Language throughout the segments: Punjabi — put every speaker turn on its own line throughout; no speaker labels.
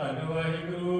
ਧੰਨ ਵਾਹਿਗੁਰੂ।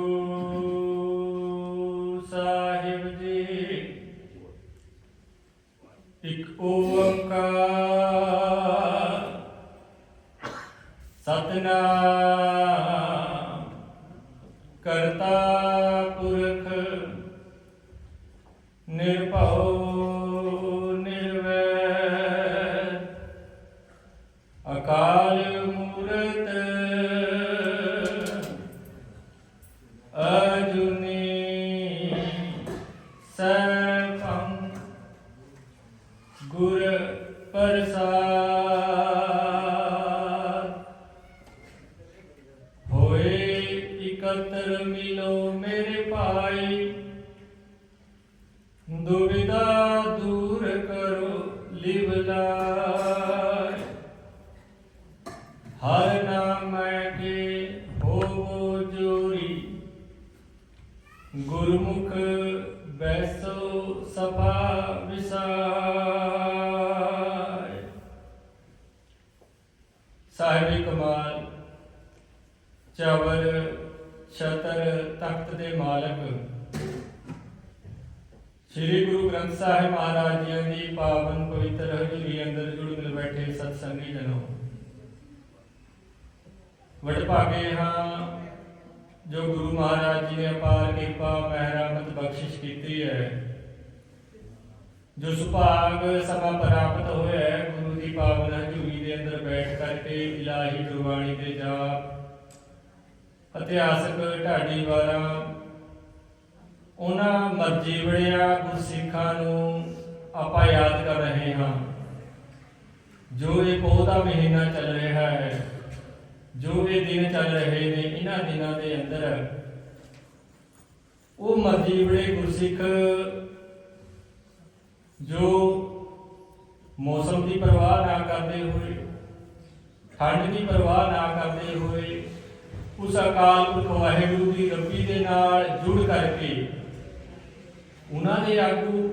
ਵਡਭਾਗੇ ਹਾਂ ਜੋ ਗੁਰੂ ਮਹਾਰਾਜ ਜੀ ਨੇ ਅਪਾਰ ਕਿਰਪਾ ਮਿਹਰਮਤ ਬਖਸ਼ਿਸ਼ ਕੀਤੀ ਹੈ, ਜੋ ਸੁਭਾਗ ਸਭਾ ਪ੍ਰਾਪਤ ਹੋਇਆ ਹੈ, ਗੁਰੂ ਦੀ ਪਾਵਨ ਹਜ਼ੂਰੀ ਦੇ ਅੰਦਰ ਬੈਠ ਕਰਕੇ ਇਲਾਹੀ ਗੁਰਬਾਣੀ ਦੇ ਜਾਪ ਇਤਿਹਾਸਕ ਢਾਡੀ ਵਾਰਾਂ, ਉਹਨਾਂ ਮਰਜ਼ੀ ਵੜਿਆ ਗੁਰਸਿੱਖਾਂ ਨੂੰ ਆਪਾਂ ਯਾਦ ਕਰ ਰਹੇ ਹਾਂ, ਜੋ ਇਹ ਪੋਹ ਦਾ ਮਹੀਨਾ ਚੱਲ ਰਿਹਾ ਹੈ। ਜੋ ਇਹ ਦਿਨ ਚੱਲ ਰਹੇ ਨੇ, ਇਹਨਾਂ ਦਿਨਾਂ ਦੇ ਅੰਦਰ ਉਹ ਮਰਜ਼ੀ ਵੜੇ ਗੁਰਸਿੱਖ ਜੋ ਮੌਸਮ ਦੀ ਪਰਵਾਹ ਨਾ ਕਰਦੇ ਹੋਏ, ਠੰਡ ਦੀ ਪਰਵਾਹ ਨਾ ਕਰਦੇ ਹੋਏ, ਉਸ ਅਕਾਲ ਪੁਰਖ ਵਾਹਿਗੁਰੂ ਦੀ ਰੱਬੀ ਦੇ ਨਾਲ ਜੁੜ ਕਰਕੇ ਉਹਨਾਂ ਦੇ ਆਗੂ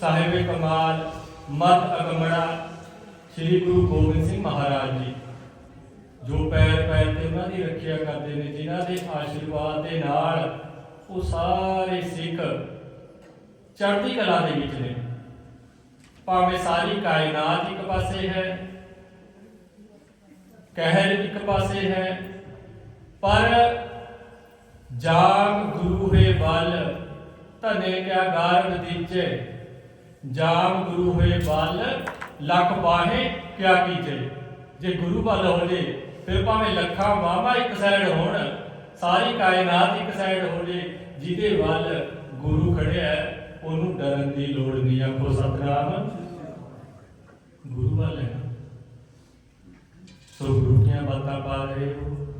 ਸਾਹਿਬ ਕਮਾਲ ਮਤ ਅਗਮੜਾ, ਸ੍ਰੀ ਗੁਰੂ ਗੋਬਿੰਦ ਸਿੰਘ ਮਹਾਰਾਜ ਜੀ। ਜੋ ਪੈਰ ਪੈਰ ਤੇ ਉਹਨਾਂ ਦੀ ਰੱਖਿਆ ਕਰਦੇ ਨੇ, ਜਿਨ੍ਹਾਂ ਦੇ ਆਸ਼ੀਰਵਾਦ ਦੇ ਨਾਲ ਉਹ ਸਾਰੇ ਸਿੱਖ ਚੜ੍ਹਦੀ ਕਲਾ ਦੇ ਵਿੱਚ ਨੇ। ਭਾਵੇਂ ਸਾਰੀ ਕਾਇਨਾਤ ਇੱਕ ਪਾਸੇ ਹੈ, ਕਹਿਰ ਇੱਕ ਪਾਸੇ ਹੈ, ਪਰ ਜਾਮ ਗੁਰੂ ਹੈ ਬਲ, ਧਨੇ ਕਿਆ ਗਾਰਗ ਦੀਜੇ। ਜਾਮ ਗੁਰੂ ਹੈ ਬਲ, ਲੱਖ ਬਾਹੇ ਕਿਆ ਕੀਜੇ। ਜੇ ਗੁਰੂ ਬਲ ਹੋ ਜੇ ਫਿਰ ਭਾਵੇਂ ਲੱਖਾਂ ਬਾਹਾਂ ਇੱਕ ਸਾਈਡ ਹੋਣ ਸਾਰੀ ਕਾਇਨਾਤ ਇੱਕ ਸਾਈਡ ਹੋ ਜੇ ਜਿਹਦੇ ਵੱਲ ਗੁਰੂ ਖੜਿਆ ਹੈ, ਉਹਨੂੰ ਡਰਨ ਦੀ ਲੋੜ ਨਹੀਂ ਆਖੋ ਸਤਨਾਮ। ਗੁਰੂ ਵੱਲ ਹੈ ਸੋ ਗੁਰੂ ਦੀਆਂ ਬਾਤਾਂ ਪਾ ਰਹੇ ਹੋ?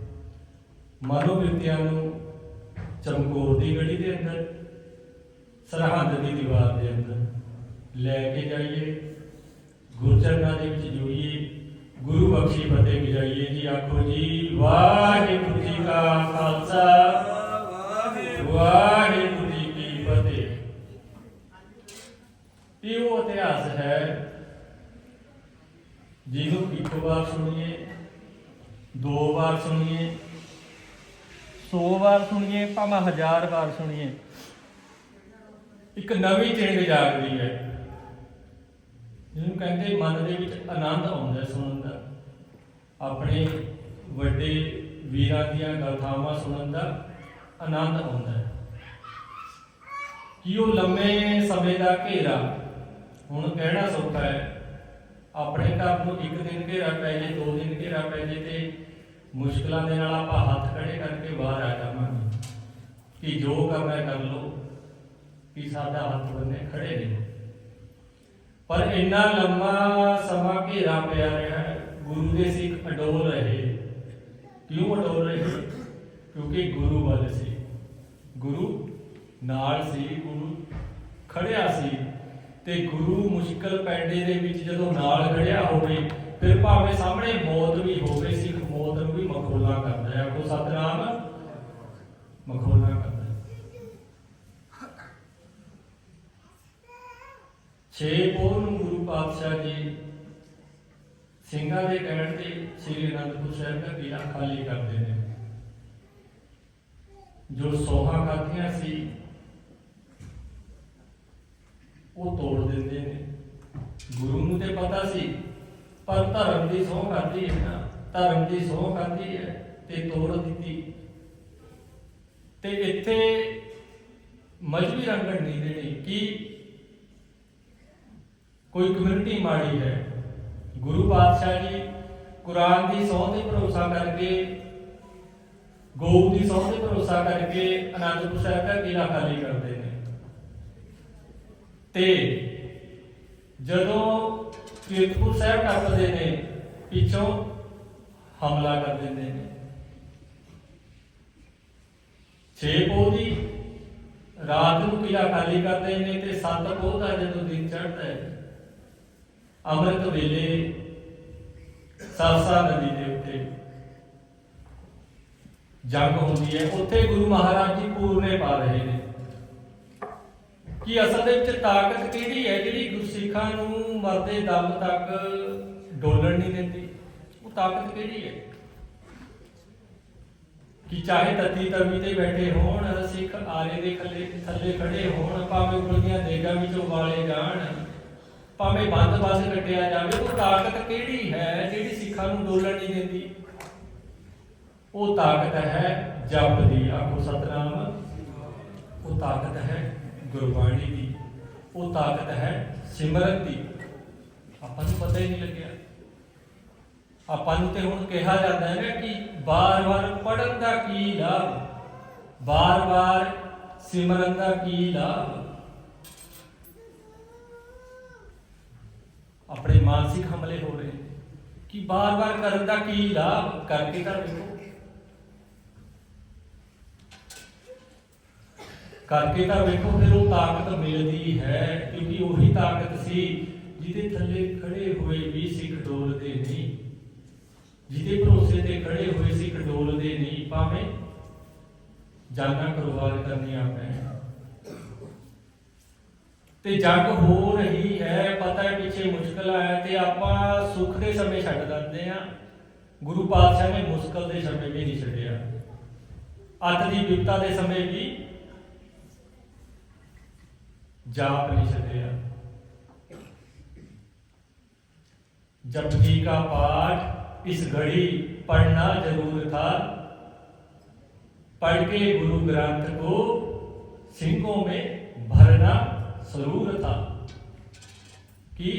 ਮਨੋਵਿਰਤੀਆਂ ਨੂੰ ਚਮਕੌਰ ਦੀ ਗੜੀ ਦੇ ਅੰਦਰ ਸਰਹੰਦ ਦੀ ਦੀਵਾਰ ਦੇ ਅੰਦਰ ਲੈ ਕੇ ਜਾਈਏ। ਗੁਰਚਰਨਾਂ ਦੇ ਵਿੱਚ ਜੁੜੀਏ। ਗੁਰੂ ਬਖਸ਼ੀ ਫਤਿਹ ਗਿਜਾਈਏ ਜੀ, ਆਖੋ ਜੀ, ਵਾਹਿਗੁਰੂ ਜੀ ਕਾ ਖਾਲਸਾ। ਵਾਹਿਗੁਰੂ ਜੀ ਕੀ ਫਤਿਹ। ਇਹ ਉਹ ਇਤਿਹਾਸ ਹੈ ਜਿਹਨੂੰ ਇੱਕ ਵਾਰ ਸੁਣੀਏ, ਦੋ ਵਾਰ ਸੁਣੀਏ 100 ਵਾਰ ਸੁਣੀਏ, ਭਾਵੇਂ ਹਜ਼ਾਰ ਵਾਰ ਸੁਣੀਏ। ਇੱਕ ਨਵੀਂ ਚਿੰਗ ਜਾਗਦੀ ਹੈ। ਜਿਹਨੂੰ ਕਹਿੰਦੇ ਮਨ ਦੇ ਵਿੱਚ ਆਨੰਦ ਆਉਂਦਾ ਸੁਣਨ ਦਾ। ਆਪਣੇ ਵੱਡੇ ਵੀਰਾਂ ਦੀਆਂ ਗਾਥਾਵਾਂ ਸੁਣਨ ਦਾ ਆਨੰਦ ਆਉਂਦਾ ਹੈ। ਕਿ ਉਹ ਲੰਮੇ ਸਮੇਂ ਦਾ ਘੇਰਾ, ਹੁਣ ਕਹਿਣਾ ਸੌਖਾ ਹੈ, ਆਪਣੇ ਘਰ ਨੂੰ ਇੱਕ ਦਿਨ ਘੇਰਾ ਪੈ ਜੇ, ਦੋ ਦਿਨ ਘੇਰਾ ਪੈ ਜੇ ਤੇ ਮੁਸ਼ਕਲਾਂ ਦੇ ਨਾਲ ਆਪਾਂ ਹੱਥ ਖੜੇ ਕਰਕੇ ਬਾਹਰ ਆ ਜਾਵਾਂਗੇ। ਕਿ ਜੋ ਕਰਨਾ ਕਰ ਲਓ, ਕਿ ਸਾਡਾ ਹੱਥ ਬੰਨੇ ਖੜੇ ਨੇ ਪਰ ਇੰਨਾ ਲੰਮਾ ਸਮਾਂ ਘੇਰਾ ਪਿਆ ਰਿਹਾ ਗੁਰੂ ਦੇ ਸਿੱਖ ਅਡੋਲ ਰਹੇ। ਕਿਉਂ ਅਡੋਲ ਰਹੇ? ਕਿਉਂਕਿ ਗੁਰੂ ਵੱਲ ਸੀ। ਗੁਰੂ ਨਾਲ ਸੀ, ਗੁਰੂ ਖੜਿਆ ਸੀ ਤੇ ਗੁਰੂ ਮੁਸ਼ਕਲ ਪੈਂਡੇ ਦੇ ਵਿੱਚ ਜਦੋਂ ਨਾਲ ਖੜਿਆ ਹੋਵੇ, ਫਿਰ ਭਾਵੇਂ ਸਾਹਮਣੇ ਮੌਤ ਵੀ ਹੋਵੇ, ਸਿੱਖ ਮੌਤ ਨੂੰ ਵੀ ਮਖੌਲਾ ਕਰਦਾ ਹੈ। ਉਹ ਸਤਨਾਮ, ਮਖੌਲਾ ਕਰਦਾ ਛੇ ਪੋਹ ਨੂੰ ਗੁਰੂ ਪਾਤਸ਼ਾਹ ਜੀ ਸਿੰਘਾਂ ਦੇ ਕਹਿਣ ਤੇ ਸ੍ਰੀ ਅਨੰਦਪੁਰ ਸਾਹਿਬ ਦਾ ਕਿਲਾ ਖਾਲੀ ਕਰਦੇ ਨੇ। ਜੋ ਸੋਹਾਂ ਖਾਧੀਆਂ ਸੀ, ਉਹ ਤੋੜ ਦਿੰਦੇ ਨੇ। ਗੁਰੂ ਨੂੰ ਤੇ ਪਤਾ ਸੀ, ਪਰ ਧਰਮ ਦੀ ਸਹੁੰ ਖਾਧੀ ਹੈ ਨਾ, ਧਰਮ ਦੀ ਸਹੁੰ ਖਾਧੀ ਹੈ ਤੇ ਤੋੜ ਦਿੱਤੀ। ਤੇ ਇੱਥੇ ਮਜਬੀ ਰੰਗਣ ਨਹੀਂ ਦੇਣੀ, ਕਿ ਕੋਈ ਕਮਿਊਨਿਟੀ ਮਾੜੀ ਹੈ। ਗੁਰੂ ਪਾਤਸ਼ਾਹ ਜੀ ਕੁਰਾਨ ਦੀ ਸਹੁੰ ਤੇ ਭਰੋਸਾ ਕਰਕੇ ਗਊ ਦੀ ਸਹੁੰ ਤੇ ਭਰੋਸਾ ਕਰਕੇ ਅਨੰਦਪੁਰ ਸਾਹਿਬ ਦਾ ਕਿਲਾ ਖਾਲੀ ਕਰਦੇ ਨੇ। ਤੇ ਜਦੋਂ ਕੀਰਤਪੁਰ ਸਾਹਿਬ ਟੱਪਦੇ ਨੇ, ਪਿੱਛੋਂ ਹਮਲਾ ਕਰ ਦਿੰਦੇ ਨੇ। ਛੇ ਪੋਹ ਦੀ ਰਾਤ ਨੂੰ ਕਿਲਾ ਖਾਲੀ ਕਰਦੇ ਨੇ ਤੇ ਸੱਤ ਪੋਹ ਦਾ ਜਦੋਂ ਦਿਨ ਚੜ੍ਹਦਾ ਹੈ ਅੰਮ੍ਰਿਤ ਵੇਲੇ ਸਰਸਾ ਨਦੀ ਦੇ ਉੱਤੇ ਜੰਗ ਹੁੰਦੀ ਹੈ। ਉੱਥੇ ਗੁਰੂ ਮਹਾਰਾਜ ਜੀ ਪੂਰਨੇ ਪਾ ਰਹੇ ਨੇ। ਕਿ ਅਸਲ ਦੇ ਵਿੱਚ ਤਾਕਤ ਕਿਹੜੀ ਹੈ? ਜਿਹੜੀ ਗੁਰਸਿੱਖਾਂ ਨੂੰ ਮਰਦੇ ਦਮ ਤੱਕ ਡੋਲਣ ਨਹੀਂ ਦਿੰਦੀ। ਉਹ ਤਾਕਤ ਕਿਹੜੀ ਹੈ? ਕਿ ਚਾਹੇ ਤਤੀ ਤਵੀ ਤੇ ਬੈਠੇ ਹੋਣ, ਸਿੱਖ ਆਲੇ ਦੇ ਥੱਲੇ ਥੱਲੇ ਖੜੇ ਹੋਣ, ਭਾਵੇਂ ਗੁਰਦੀਆਂ ਦੇਗਾਂ ਵਿੱਚੋਂ ਵਾਲੇ ਜਾਣ। ਭਾਵੇਂ ਬੰਦ ਬੰਦ ਕੱਟਿਆ ਜਾਵੇ, ਉਹ ਤਾਕਤ ਕਿਹੜੀ ਹੈ ਜਿਹੜੀ ਸਿੱਖਾਂ ਨੂੰ ਡੋਲਣ ਨਹੀਂ ਦਿੰਦੀ? ਉਹ ਤਾਕਤ ਹੈ ਜਪ ਦੀ। ਆਖੋ ਸਤਨਾਮ। ਉਹ ਤਾਕਤ ਹੈ ਗੁਰਬਾਣੀ ਦੀ। ਉਹ ਤਾਕਤ ਹੈ ਸਿਮਰਨ ਦੀ। ਆਪਾਂ ਨੂੰ ਪਤਾ ਹੀ ਨਹੀਂ ਲੱਗਿਆ। ਆਪਾਂ ਨੂੰ ਤੇ ਹੁਣ ਕਿਹਾ ਜਾਂਦਾ ਹੈ ਨਾ ਕਿ ਬਾਰ-ਬਾਰ ਪੜਨ ਦਾ ਕੀ ਲਾਭ? ਬਾਰ-ਬਾਰ ਸਿਮਰਨ ਦਾ ਕੀ ਲਾਭ? ਆਪਣੇ ਮਾਨਸਿਕ ਹਮਲੇ ਹੋ ਰਹੇ ਨੇ। ਕਿ ਬਾਰ-ਬਾਰ ਕਰਨ ਦਾ ਕੀ ਲਾਭ ਕਰਕੇ ਤਾਂ ਵੇਖੋ ਕਰਕੇ ਤਾਂ ਵੇਖੋ ਫਿਰ ਉਹ ਤਾਕਤ ਮਿਲਦੀ ਹੈ, ਕਿਉਂਕਿ ਉਹੀ ਤਾਕਤ ਸੀ ਜਿਹਦੇ ਥੱਲੇ ਖੜੇ ਹੋਏ ਵੀ ਸਿੱਖ ਡੋਲਦੇ ਨਹੀਂ। ਜਿਹਦੇ ਭਰੋਸੇ ਤੇ ਖੜੇ ਹੋਏ ਸਿੱਖ ਡੋਲਦੇ ਨਹੀਂ, ਭਾਵੇਂ ਜਾਨਾਂ ਕੁਰਬਾਨ ਕਰਨੀਆਂ ਪੈਣ। ਤੇ ਜੰਗ ਹੋ ਰਹੀ ਹੈ ਪਤਾ ਹੈ ਪਿੱਛੇ ਮੁਸ਼ਕਲ ਹੈ ਤੇ ਆਪਾਂ ਸੁੱਖ ਦੇ ਸਮੇਂ ਛੱਡ ਦਿੰਦੇ ਆ ਗੁਰੂ ਪਾਤਸ਼ਾਹ ਨੇ ਮੁਸ਼ਕਲ ਦੇ ਸਮੇਂ ਵੀ ਨਹੀਂ ਛੱਡਿਆ ਅੱਤ ਦੀ ਵਿਪਤਾ ਦੇ ਸਮੇਂ ਵੀ ਜਾਪ ਨਹੀਂ ਛੱਡਿਆ जपजी का पाठ इस घड़ी पढ़ना जरूर था पढ़ के गुरु ग्रंथ को सिंहों में भरना ਸਰੂਰਤਾ ਕਿ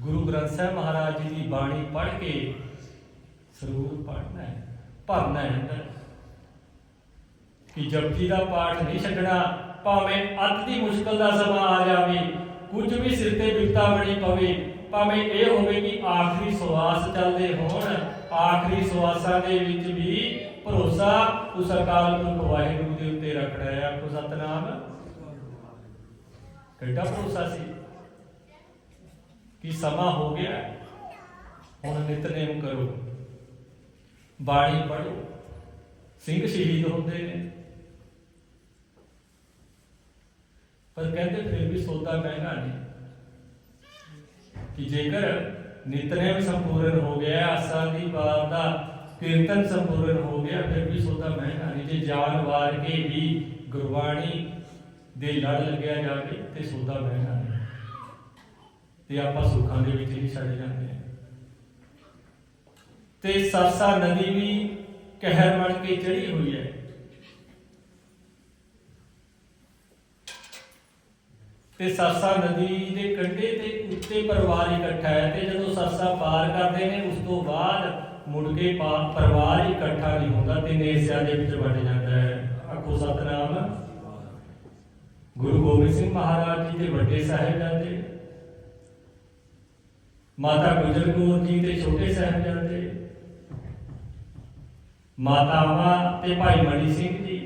ਗੁਰੂ ਗ੍ਰੰਥ ਸਾਹਿਬ ਮਹਾਰਾਜ ਜੀ ਦੀ ਬਾਣੀ ਪੜ੍ਹ ਕੇ ਸਰੂਰ ਪੜਨਾ ਹੈ, ਭਰਨਾ ਹੈ ਅੰਦਰ। ਕਿ ਜਪਜੀ ਦਾ ਪਾਠ ਨਹੀਂ ਛੱਡਣਾ, ਭਾਵੇਂ ਅੱਤ ਦੀ ਮੁਸ਼ਕਲ ਦਾ ਸਮਾਂ ਆ ਜਾਵੇ, ਕੁਝ ਵੀ ਸਿਰ ਤੇ ਬਿਪਤਾ ਬਣੀ ਪਵੇ, ਭਾਵੇਂ ਇਹ ਹੋਵੇ ਕਿ ਆਖਰੀ ਸਵਾਸ ਚੱਲਦੇ ਹੋਣ, ਆਖਰੀ ਸਵਾਸਾਂ ਦੇ ਵਿੱਚ ਵੀ ਭਰੋਸਾ ਉਸ ਅਕਾਲ ਪੁਰਖ ਵਾਹਿਗੁਰੂ ਦੇ ਉੱਤੇ ਰੱਖਣਾ ਹੈ। ਆਖੋ ਸਤਨਾਮ। ਕਿਹੜਾ ਭਰੋਸਾ ਸੀ ਕਿ ਸਮਾਂ ਹੋ ਗਿਆ, ਹੁਣ ਨਿਤਨੇਮ ਕਰੋ। ਬਾਣੀ ਪੜੋ ਸਿੰਘ ਸ਼ਹੀਦ ਹੁੰਦੇ ਨੇ। ਪਰ ਕਹਿੰਦੇ ਫਿਰ ਵੀ ਸੌਦਾ ਮਹਿੰਗਾ ਨਹੀਂ। ਕਿ ਜੇਕਰ ਨਿਤਨੇਮ ਸੰਪੂਰਨ ਹੋ ਗਿਆ, ਆਸਾ ਦੀ ਬਾਤ ਦਾ ਕੀਰਤਨ ਸੰਪੂਰਨ ਹੋ ਗਿਆ, ਫਿਰ ਵੀ ਸੌਦਾ ਮਹਿੰਗਾ ਨਹੀਂ। ਜੇ ਜਾਨ ਵਾਰ ਕੇ ਵੀ ਗੁਰਬਾਣੀ ਦੇ ਲੜ ਲੱਗਿਆ ਜਾਵੇ ਤੇ ਸੌਦਾ ਮਹਿੰਗਾ ਨਹੀਂ ਤੇ ਆਪਾਂ ਸੁੱਖਾਂ ਦੇ ਵਿੱਚ ਹੀ ਛੱਡ ਜਾਂਦੇ ਹਾਂ। ਤੇ ਸਰਸਾ ਨਦੀ ਵੀ ਕਹਿਰ ਬਣ ਕੇ ਚੜੀ ਹੋਈ ਹੈ। ਤੇ ਸਰਸਾ ਨਦੀ ਦੇ ਕੰਢੇ ਤੇ ਉੱਤੇ ਪਰਿਵਾਰ ਇਕੱਠਾ ਹੈ ਤੇ ਜਦੋਂ ਸਰਸਾ ਪਾਰ ਕਰਦੇ ਨੇ, ਉਸ ਤੋਂ ਬਾਅਦ ਮੁੜ ਕੇ ਪਰਿਵਾਰ ਇਕੱਠਾ ਨਹੀਂ ਹੁੰਦਾ ਤੇ ਨੇਸਿਆਂ ਦੇ ਵਿੱਚ ਵੜ ਜਾਂਦਾ ਹੈ। ਆਖੋ ਸਤਨਾਮ। ਗੁਰੂ ਗੋਬਿੰਦ ਸਿੰਘ ਮਹਾਰਾਜ ਜੀ ਦੇ ਵੱਡੇ ਸਾਹਿਬਜ਼ਾਦੇ, ਮਾਤਾ ਗੁਜਰ ਕੌਰ ਜੀ ਦੇ ਛੋਟੇ ਸਾਹਿਬਜ਼ਾਦੇ, ਮਾਤਾਵਾਂ ਤੇ ਭਾਈ ਮਨੀ ਸਿੰਘ ਜੀ,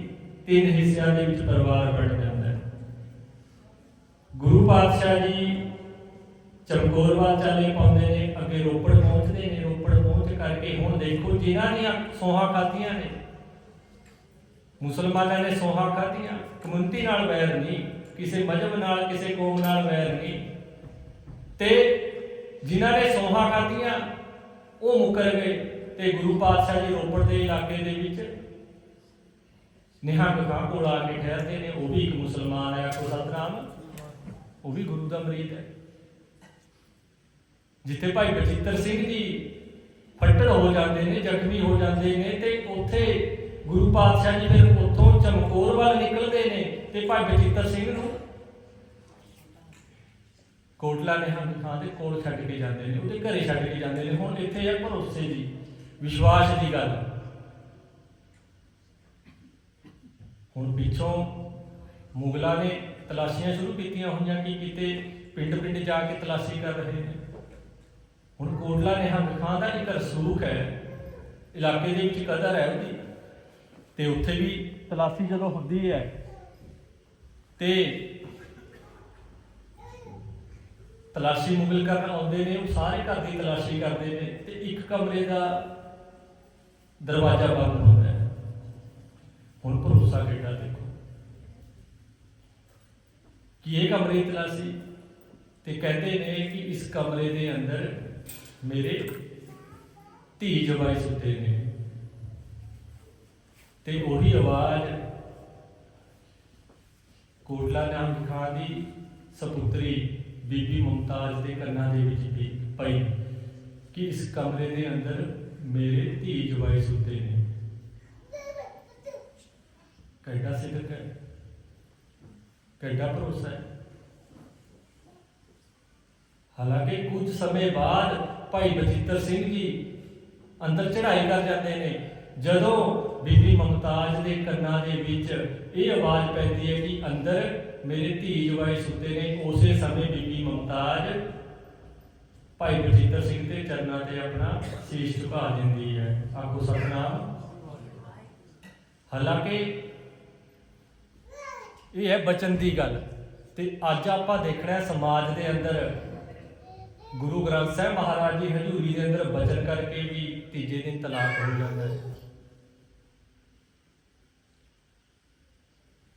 ਤਿੰਨ ਹਿੱਸਿਆਂ ਦੇ ਵਿੱਚ ਪਰਿਵਾਰ ਵੰਡ ਜਾਂਦਾ ਹੈ। ਗੁਰੂ ਪਾਤਸ਼ਾਹ ਜੀ ਚਮਕੌਰਵਾਲ ਚਾਲੇ ਪਾਉਂਦੇ ਨੇ, ਅੱਗੇ ਰੋਪੜ ਪਹੁੰਚਦੇ ਨੇ, ਰੋਪੜ ਪਹੁੰਚ ਕਰਕੇ ਹੁਣ ਦੇਖੋ ਜਿਨ੍ਹਾਂ ਦੀਆਂ ਸੋਹਾਂ ਖਾਧੀਆਂ ਨੇ ਮੁਸਲਮਾਨਾਂ ਨੇ ਸੋਹਾਂ ਖਾਧੀਆਂ ਕਮਿਊਨਿਟੀ ਨਾਲ ਵੈਰ ਨਹੀਂ, ਕਿਸੇ ਮਜਹਬ ਨਾਲ, ਕਿਸੇ ਕੌਮ ਨਾਲ ਵੈਰ ਨਹੀਂ। ਤੇ ਜਿਨ੍ਹਾਂ ਨੇ ਸੋਹਾਂ ਖਾਧੀਆਂ ਉਹ ਮੁਕਰ ਗਏ ਤੇ ਗੁਰੂ ਪਾਤਸ਼ਾਹ ਜੀ ਰੋਪੜ ਦੇ ਇਲਾਕੇ ਦੇ ਵਿੱਚ ਨਿਹੰਗ ਖਾਂ ਕੋਲ ਆ ਕੇ ਠਹਿਰਦੇ ਨੇ, ਉਹ ਵੀ ਇੱਕ ਮੁਸਲਮਾਨ ਹੈ ਆਖੋ ਸਤਨਾਮ ਉਹ ਵੀ ਗੁਰੂ ਦਾ ਮਰੀਦ ਹੈ। ਜਿੱਥੇ ਭਾਈ ਬਚਿੱਤਰ ਸਿੰਘ ਜੀ ਫੱਟੜ ਹੋ ਜਾਂਦੇ ਨੇ, ਜ਼ਖਮੀ ਹੋ ਜਾਂਦੇ ਨੇ ਤੇ ਉੱਥੇ ਗੁਰੂ ਪਾਤਸ਼ਾਹ ਜੀ ਫਿਰ ਉੱਥੋਂ ਚਮਕੌਰ ਵੱਲ ਨਿਕਲਦੇ ਨੇ ਤੇ ਭਾਈ ਬਚਿੱਤਰ ਸਿੰਘ ਨੂੰ ਕੋਟਲਾ ਨਿਹੰਗ ਖਾਂ ਦੇ ਕੋਲ ਛੱਡ ਕੇ ਜਾਂਦੇ ਨੇ, ਉਹਦੇ ਘਰੇ ਛੱਡ ਕੇ ਜਾਂਦੇ ਨੇ। ਹੁਣ ਇੱਥੇ ਹੈ ਭਰੋਸੇ ਦੀ, ਵਿਸ਼ਵਾਸ ਦੀ ਗੱਲ। ਹੁਣ ਪਿੱਛੋਂ ਮੁਗਲਾਂ ਨੇ ਤਲਾਸ਼ੀਆਂ ਸ਼ੁਰੂ ਕੀਤੀਆਂ ਹੋਈਆਂ ਕਿ ਕਿਤੇ ਪਿੰਡ ਪਿੰਡ ਜਾ ਕੇ ਤਲਾਸ਼ੀ ਕਰ ਰਹੇ ਨੇ। ਹੁਣ ਕੋਟਲਾ ਨਿਹੰਗ ਖਾਂ ਦਾ ਇੱਕ ਰਸੂਖ ਹੈ, ਇਲਾਕੇ ਦੇ ਵਿੱਚ ਕਦਰ ਹੈ ਉਹਦੀ। ਤੇ ਉੱਥੇ ਵੀ ਤਲਾਸ਼ੀ ਜਦੋਂ ਹੁੰਦੀ ਹੈ ਤੇ ਤਲਾਸ਼ੀ ਮੁਗਲ ਕਰਨ ਆਉਂਦੇ ਨੇ, ਉਹ ਸਾਰੇ ਘਰ ਦੀ ਤਲਾਸ਼ੀ ਕਰਦੇ ਨੇ ਤੇ ਇੱਕ ਕਮਰੇ ਦਾ ਦਰਵਾਜ਼ਾ ਬੰਦ ਹੁੰਦਾ ਹੈ। ਹੁਣ ਭਰੋਸਾ ਕਿੱਡਾ ਦੇਖੋ? ਕਿ ਇਹ ਕਮਰੇ ਦੀ ਤਲਾਸ਼ੀ ਤੇ ਕਹਿੰਦੇ ਨੇ ਕਿ ਇਸ ਕਮਰੇ ਦੇ ਅੰਦਰ ਮੇਰੇ ਧੀ ਜਵਾਈ ਸੁੱਤੇ ਨੇ। ਤੇ ਉਹੀ ਆਵਾਜ਼ ਕੋਟਲਾ ਨਾਮ ਖਾਂ ਦੀ, ਸਪੁੱਤਰੀ ਬੀਬੀ ਮੁਮਤਾਜ਼ ਦੇ ਕੰਨਾਂ ਦੇ ਵਿੱਚ ਵੀ ਪਈ ਕਿ ਇਸ ਕਮਰੇ ਦੇ ਅੰਦਰ ਮੇਰੇ ਧੀ ਜਵਾਈ ਸੁੱਤੇ ਨੇ। ਕਿੱਡਾ ਸਿੱਧਕ ਹੈ ਕਿੱਡਾ ਭਰੋਸਾ ਹੈ? ਹਾਲਾਂਕਿ ਕੁਝ ਸਮੇਂ ਬਾਅਦ ਭਾਈ ਬਚਿੱਤਰ ਸਿੰਘ ਜੀ ਅੰਦਰ ਚੜ੍ਹਾਈ ਕਰ ਜਾਂਦੇ ਨੇ। ਜਦੋਂ ਬੀਬੀ ਮੁਮਤਾਜ਼ ਦੇ ਕੰਨਾਂ ਦੇ ਵਿੱਚ ਇਹ ਆਵਾਜ਼ ਪੈਂਦੀ ਹੈ ਕਿ ਅੰਦਰ ਮੇਰੇ ਧੀ ਜਵਾਈ ਸੁੱਤੇ ਨੇ, ਉਸੇ ਸਮੇਂ ਬੀਬੀ ਮੁਮਤਾਜ਼ ਭਾਈ ਗੁਰਜੀਤ ਸਿੰਘ ਦੇ ਚਰਨਾਂ ਤੇ ਆਪਣਾ ਸੀਸ ਝੁਕਾ ਦਿੰਦੀ ਹੈ। ਆਖੋ ਸਤਨਾਮ। ਹਾਲਾਂਕਿ ਇਹ ਹੈ ਬਚਨ ਦੀ ਗੱਲ ਤੇ ਅੱਜ ਆਪਾਂ ਦੇਖਣਾ ਸਮਾਜ ਦੇ ਅੰਦਰ ਗੁਰੂ ਗ੍ਰੰਥ ਸਾਹਿਬ ਮਹਾਰਾਜ ਜੀ ਹਜ਼ੂਰੀ ਦੇ ਅੰਦਰ ਬਚਨ ਕਰਕੇ ਵੀ ਤੀਜੇ ਦਿਨ ਤਲਾਕ ਹੋ ਜਾਂਦਾ ਹੈ।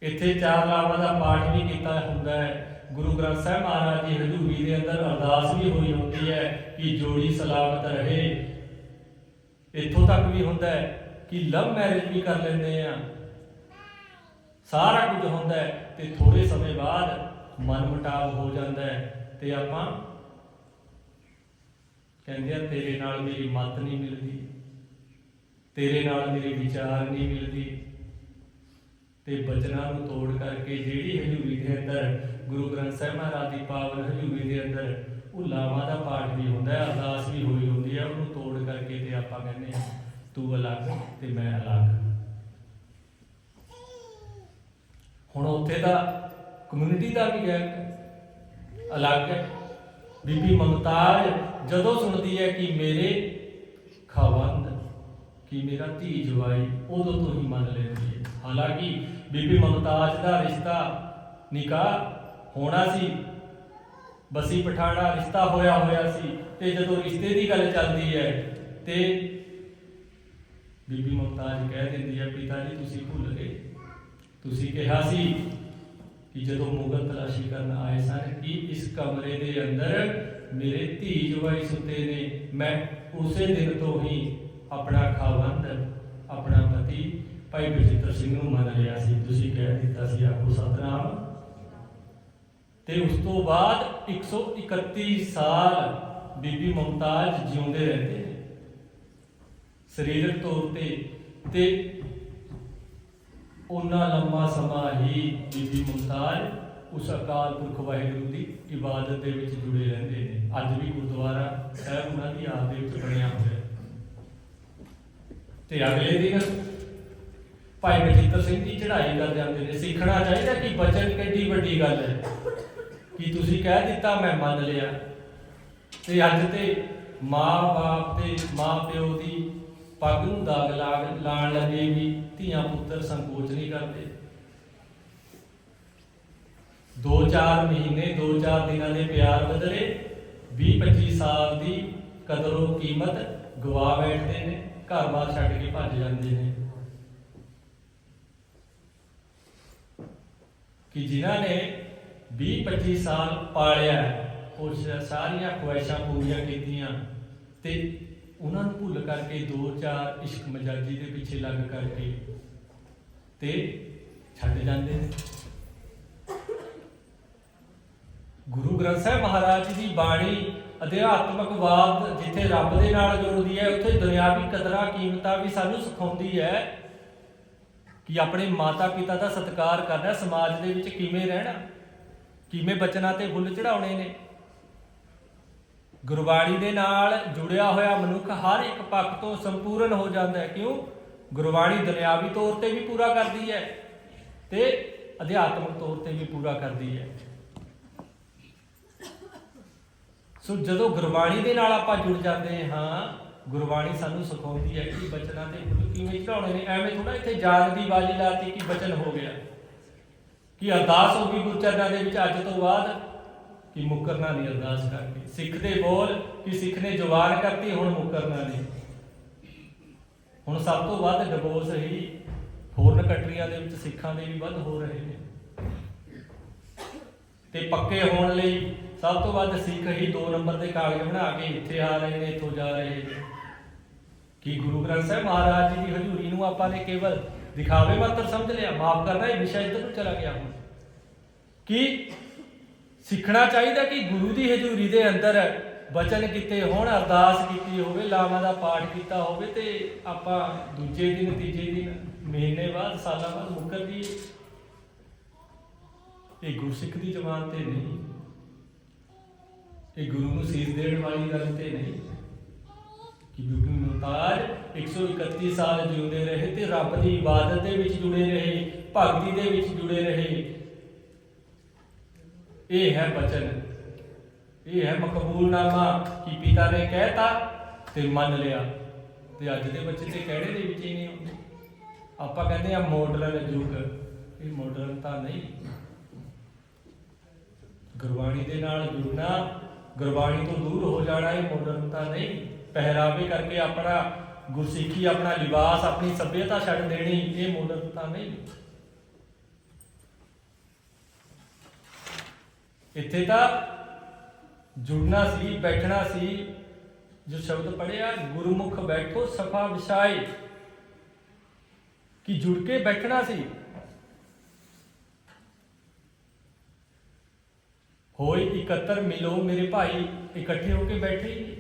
ਇੱਥੇ ਚਾਰ ਲਾਵਾਂ ਦਾ ਪਾਠ ਵੀ ਕੀਤਾ ਹੁੰਦਾ ਹੈ। ਗੁਰੂ ਗ੍ਰੰਥ ਸਾਹਿਬ ਮਹਾਰਾਜ ਦੀ ਹਜ਼ੂਰੀ ਦੇ ਅੰਦਰ ਅਰਦਾਸ ਵੀ ਹੋਈ ਹੁੰਦੀ ਹੈ ਕਿ ਜੋੜੀ ਸਲਾਮਤ ਰਹੇ। ਇੱਥੋਂ ਤੱਕ ਵੀ ਹੁੰਦਾ ਹੈ ਕਿ ਲਵ ਮੈਰਿਜ ਵੀ ਕਰ ਲੈਂਦੇ ਆ ਸਾਰਾ ਕੁਝ ਹੁੰਦਾ ਹੈ ਤੇ ਥੋੜੇ ਸਮੇਂ ਬਾਅਦ ਮਨਮੁਟਾਵ ਹੋ ਜਾਂਦਾ ਹੈ ਤੇ ਆਪਾਂ ਕਹਿੰਦੇ ਆ, ਤੇਰੇ ਨਾਲ ਮੇਰੀ ਮਤ ਨਹੀਂ ਮਿਲਦੀ, ਤੇਰੇ ਨਾਲ ਮੇਰੇ ਵਿਚਾਰ ਨਹੀਂ ਮਿਲਦੀ। ਤੇ ਬਚਨਾਂ ਨੂੰ ਤੋੜ ਕਰਕੇ ਜਿਹੜੀ ਹਜ਼ੂਰੀ ਦੇ ਅੰਦਰ ਗੁਰੂ ਗ੍ਰੰਥ ਸਾਹਿਬ ਮਹਾਰਾਜ ਦੀ ਪਾਵਨ ਹਜ਼ੂਰੀ ਦੇ ਅੰਦਰ ਉਹ ਲਾਵਾਂ ਦਾ ਪਾਠ ਵੀ ਹੁੰਦਾ ਹੈ, ਅਰਦਾਸ ਵੀ ਹੋਈ ਹੁੰਦੀ ਹੈ, ਉਹਨੂੰ ਤੋੜ ਕਰਕੇ ਤੇ ਆਪਾਂ ਕਹਿੰਦੇ ਆ ਤੂੰ ਅਲੱਗ ਤੇ ਮੈਂ ਅਲੱਗ। ਹੁਣ ਉੱਥੇ ਦਾ ਕਮਿਊਨਿਟੀ ਦਾ ਵੀ ਹੈ, ਅਲੱਗ ਹੈ। ਬੀਬੀ ਮਮਤਾਜ ਜਦੋਂ ਸੁਣਦੀ ਹੈ ਕਿ ਮੇਰੇ ਖਾਵੰਦ, ਕਿ ਮੇਰਾ ਧੀ ਜਵਾਈ, ਉਦੋਂ ਤੋਂ ਹੀ ਮੰਨ ਲੈਂਦੀ ਹੈ। ਹਾਲਾਂਕਿ ਬੀਬੀ ਮਮਤਾਜ ਦਾ ਰਿਸ਼ਤਾ ਨਿਕਾਹ ਹੋਣਾ ਸੀ। ਬਸੀ ਪਠਾਣਾ ਰਿਸ਼ਤਾ ਹੋਇਆ ਹੋਇਆ ਸੀ ਤੇ ਜਦੋਂ ਰਿਸ਼ਤੇ ਦੀ ਗੱਲ ਚੱਲਦੀ ਹੈ ਤੇ ਬੀਬੀ ਮਮਤਾਜ ਕਹਿ ਦਿੰਦੀ ਹੈ, ਪਿਤਾ ਜੀ, ਤੁਸੀਂ ਭੁੱਲ ਗਏ। ਤੁਸੀਂ ਕਿਹਾ ਸੀ ਕਿ ਜਦੋਂ ਮੁਗਲ ਤਲਾਸ਼ੀ ਕਰਨ ਆਏ ਸਨ ਕਿ ਇਸ ਕਮਰੇ ਦੇ ਅੰਦਰ ਮੇਰੇ ਧੀ ਜਵਾਈ ਸੁੱਤੇ ਨੇ, ਮੈਂ ਉਸੇ ਦਿਨ ਤੋਂ ਹੀ ਆਪਣਾ ਖਾਵੰਦ, ਆਪਣਾ ਪਤੀ ਭਾਈ ਬਜਿੱਤਰ ਸਿੰਘ ਨੂੰ ਮੰਨ ਲਿਆ ਸੀ, ਤੁਸੀਂ ਕਹਿ ਦਿੱਤਾ ਸੀ ਆਖੋ ਸਤਨਾਮ। ਤੇ ਉਸ ਤੋਂ ਬਾਅਦ 131 ਸਾਲ ਬੀਬੀ ਮੁਮਤਾਜ਼ ਜਿਉਂਦੇ ਰਹਿੰਦੇ ਨੇ, ਸਰੀਰਕ ਤੌਰ ਤੇ। ਤੇ ਉਹਨਾਂ ਲੰਮਾ ਸਮਾਂ ਹੀ ਬੀਬੀ ਮੁਮਤਾਜ਼ ਉਸ ਅਕਾਲ ਪੁਰਖ ਵਾਹਿਗੁਰੂ ਦੀ ਇਬਾਦਤ ਦੇ ਵਿੱਚ ਜੁੜੇ ਰਹਿੰਦੇ ਨੇ। ਅੱਜ ਵੀ ਗੁਰਦੁਆਰਾ ਸਾਹਿਬ ਉਹਨਾਂ ਦੀ ਯਾਦ ਦੇ ਵਿੱਚ ਬਣਿਆ ਹੋਇਆ ਤੇ ਅਗਲੇ ਦਿਨ ਭਾਈ ਬਜਿੱਤਰ ਸਿੰਘ ਜੀ ਚੜ੍ਹਾਈ ਕਰ ਜਾਂਦੇ ਨੇ। ਸਿੱਖਣਾ ਚਾਹੀਦਾ ਕਿ ਬਚਨ ਕਿੰਨੀ ਵੱਡੀ ਗੱਲ ਹੈ। ਕਿ ਤੁਸੀਂ ਕਹਿ ਦਿੱਤਾ ਮੈਂ ਮੰਨ ਲਿਆ। ਤੇ ਅੱਜ ਤੇ ਮਾਂ-ਬਾਪ ਤੇ ਮਾਂ-ਪਿਓ ਦੀ ਪੱਗ ਨੂੰ ਦਾਗ ਲਾਗ ਲਾਣ ਲੱਗੇ ਵੀ ਧੀਆਂ ਪੁੱਤਰ ਸੰਕੋਚ ਨਹੀਂ ਕਰਦੇ। 2-4 ਮਹੀਨੇ 2-4 ਦਿਨਾਂ ਦੇ ਪਿਆਰ ਬਦਲੇ 20-25 ਸਾਲ ਦੀ ਕਦਰੋ ਕੀਮਤ ਗਵਾ ਬੈਠਦੇ ਨੇ। ਘਰ-ਬਾਰ ਛੱਡ ਕੇ ਭੱਜ ਜਾਂਦੇ ਨੇ। ਕਿ ਜਿਨ੍ਹਾਂ ਨੇ 20-25 ਸਾਲ ਪਾਲਿਆ ਉਸ ਸਾਰੀਆਂ ਖੁਆਇਸ਼ਾਂ ਪੂਰੀਆਂ ਕੀਤੀਆਂ ਤੇ ਉਹਨਾਂ ਨੂੰ ਭੁੱਲ ਕਰਕੇ ਦੋ ਚਾਰ ਇਸ਼ਕ ਮਜਾਜੀ ਦੇ ਪਿੱਛੇ ਲੱਗ ਕਰਕੇ ਤੇ ਛੱਡ ਜਾਂਦੇ ਨੇ। ਗੁਰੂ ਗ੍ਰੰਥ ਸਾਹਿਬ ਮਹਾਰਾਜ ਜੀ ਦੀ ਬਾਣੀ ਅਧਿਆਤਮਕਵਾਦ ਜਿੱਥੇ ਰੱਬ ਦੇ ਨਾਲ ਜੁੜਦੀ ਹੈ, ਉੱਥੇ ਦੁਨਿਆਵੀ ਕਦਰਾਂ ਕੀਮਤਾਂ ਵੀ ਸਾਨੂੰ ਸਿਖਾਉਂਦੀ ਹੈ। ਕਿ ਆਪਣੇ ਮਾਤਾ ਪਿਤਾ ਦਾ ਸਤਿਕਾਰ ਕਰਨਾ ਸਮਾਜ ਦੇ ਵਿੱਚ ਕਿਵੇਂ ਰਹਿਣਾ? ਕਿਵੇਂ ਬਚਨਾਂ ਤੇ ਫੁੱਲ ਚੜਾਉਣੇ ਨੇ? ਗੁਰਬਾਣੀ ਦੇ ਨਾਲ ਜੁੜਿਆ ਹੋਇਆ ਮਨੁੱਖ ਹਰ ਇੱਕ ਪੱਖ ਤੋਂ ਸੰਪੂਰਨ ਹੋ ਜਾਂਦਾ ਹੈ। ਕਿਉਂ? ਗੁਰਬਾਣੀ ਦੁਨਿਆਵੀ ਤੌਰ ਤੇ ਵੀ ਪੂਰਾ ਕਰਦੀ ਹੈ ਤੇ ਅਧਿਆਤਮਿਕ ਤੌਰ ਤੇ ਵੀ ਪੂਰਾ ਕਰਦੀ ਹੈ। ਸੋ ਜਦੋਂ ਗੁਰਬਾਣੀ ਦੇ ਨਾਲ ਆਪਾਂ ਜੁੜ ਜਾਂਦੇ ਹਾਂ ਗੁਰਬਾਣੀ ਸਾਨੂੰ ਸਿਖਾਉਂਦੀ ਹੈ ਕਿ ਬਚਨਾਂ ਤੇ ਫੁੱਲ ਕਿਵੇਂ ਚੜਾਉਣੇ ਨੇ, ਐਵੇਂ ਥੋੜਾ ਇੱਥੇ ਜਾਨ ਦੀ ਬਾਜੀ ਲਾਤੀ ਕਿ ਬਚਨ ਹੋ ਗਿਆ। ਕਿ ਅਰਦਾਸ ਹੋ ਗਈ ਗੁਰਚਰਨਾਂ ਦੇ ਵਿੱਚ ਅੱਜ ਤੋਂ ਬਾਅਦ, ਕਿ ਮੁਕਰਨਾ ਨਹੀਂ ਅਰਦਾਸ ਕਰਕੇ। ਸਿੱਖ ਦੇ ਬੋਲ, ਕਿ ਸਿੱਖ ਨੇ ਜਵਾਨ ਕਰਤੀ, ਹੁਣ ਮੁਕਰਨਾ ਨਹੀਂ ਹੁਣ ਸਭ ਤੋਂ ਵੱਧ ਡਿਵੋਰਸ ਹੀ ਫੋਰਨ ਕੰਟਰੀਆਂ ਦੇ ਵਿੱਚ ਸਿੱਖਾਂ ਦੇ ਵੀ ਵੱਧ ਹੋ ਰਹੇ ਨੇ। ਤੇ ਪੱਕੇ ਹੋਣ ਲਈ ਸਭ ਤੋਂ ਵੱਧ ਸਿੱਖ ਹੀ 2 ਨੰਬਰ ਦੇ ਕਾਗਜ਼ ਬਣਾ ਕੇ ਇੱਥੇ ਆ ਰਹੇ ਨੇ, ਇੱਥੋਂ ਜਾ ਰਹੇ ਨੇ। ਕਿ ਗੁਰੂ ਗ੍ਰੰਥ ਸਾਹਿਬ ਮਹਾਰਾਜ ਜੀ ਦੀ ਹਜ਼ੂਰੀ ਨੂੰ ਆਪਾਂ ਨੇ ਕੇਵਲ ਦਿਖਾਵੇ ਮਾਤਰ ਸਮਝ ਲਿਆ, ਮਾਫ ਕਰਨਾ, ਇਹ ਵਿਸ਼ਾ ਇੱਧਰ ਨੂੰ ਚਲਾ ਗਿਆ ਹੁਣ। ਕਿ ਸਿੱਖਣਾ ਚਾਹੀਦਾ ਕਿ ਗੁਰੂ ਦੀ ਹਜ਼ੂਰੀ ਦੇ ਅੰਦਰ ਬਚਨ ਕੀਤੇ ਹੋਣ, ਅਰਦਾਸ ਕੀਤੀ ਹੋਵੇ, ਲਾਵਾਂ ਦਾ ਪਾਠ ਕੀਤਾ ਹੋਵੇ ਤੇ ਆਪਾਂ ਦੂਜੇ ਦਿਨ, ਤੀਜੇ ਦਿਨ, ਮਹੀਨੇ ਬਾਅਦ, ਸਾਲਾਂ ਬਾਅਦ ਮੁਕਰ ਦੀ ਇਹ ਗੁਰਸਿੱਖ ਦੀ ਜ਼ਬਾਨ ਤੇ ਨਹੀਂ। ਇਹ ਗੁਰੂ ਨੂੰ ਸੀਸ ਦੇਣ ਵਾਲੀ ਗੱਲ ਤੇ ਨਹੀਂ। ਕਿ ਬੀਬੀ ਮੁਮਤਾਜ 131 ਸਾਲ ਜਿਉਂਦੇ ਰਹੇ ਤੇ ਰੱਬ ਦੀ ਇਬਾਦਤ ਦੇ ਵਿੱਚ ਜੁੜੇ ਰਹੇ, ਭਗਤੀ ਦੇ ਵਿੱਚ ਜੁੜੇ ਰਹੇ। ਇਹ ਹੈ ਬਚਨ। ਇਹ ਹੈ ਮਕਬੂਲਨਾਮਾ ਕਿ ਪਿਤਾ ਨੇ ਕਹਿਤਾ ਤੇ ਮੰਨ ਲਿਆ। ਤੇ ਅੱਜ ਦੇ ਬੱਚੇ ਤੇ ਕਹਿਣੇ ਦੇ ਵਿੱਚ ਹੀ ਨਹੀਂ ਆਉਂਦੇ। ਆਪਾਂ ਕਹਿੰਦੇ ਆ ਮਾਡਰਨ ਯੁੱਗ। ਇਹ ਮਾਡਰਨ ਤਾਂ ਨਹੀਂ। ਗੁਰਬਾਣੀ ਦੇ ਨਾਲ ਜੁੜਨਾ, ਗੁਰਬਾਣੀ ਤੋਂ ਦੂਰ ਹੋ ਜਾਣਾ ਇਹ ਮਾਡਰਨ ਤਾਂ ਨਹੀਂ। ਪਹਿਰਾਵੇ ਕਰਕੇ ਆਪਣਾ ਗੁਰਸਿੱਖੀ, ਆਪਣਾ ਲਿਬਾਸ, ਆਪਣੀ ਸੱਭਿਅਤਾ ਛੱਡ ਦੇਣੀ, ਇਹ ਮਾਡਰਨ ਨਹੀਂ। ਇੱਥੇ ਤਾਂ ਜੁੜਨਾ ਸੀ, ਬੈਠਣਾ ਸੀ, ਜੋ ਸ਼ਬਦ ਪੜਿਆ ਗੁਰਮੁਖ ਬੈਠੋ ਸਫਾ ਵਿਛਾਏ। ਕਿ ਜੁੜ ਕੇ ਬੈਠਣਾ ਸੀ। ਹੋਈ ਇਕੱਤਰ ਮਿਲੋ ਮੇਰੇ ਭਾਈ, ਇਕੱਠੇ ਹੋ ਕੇ ਬੈਠੇ।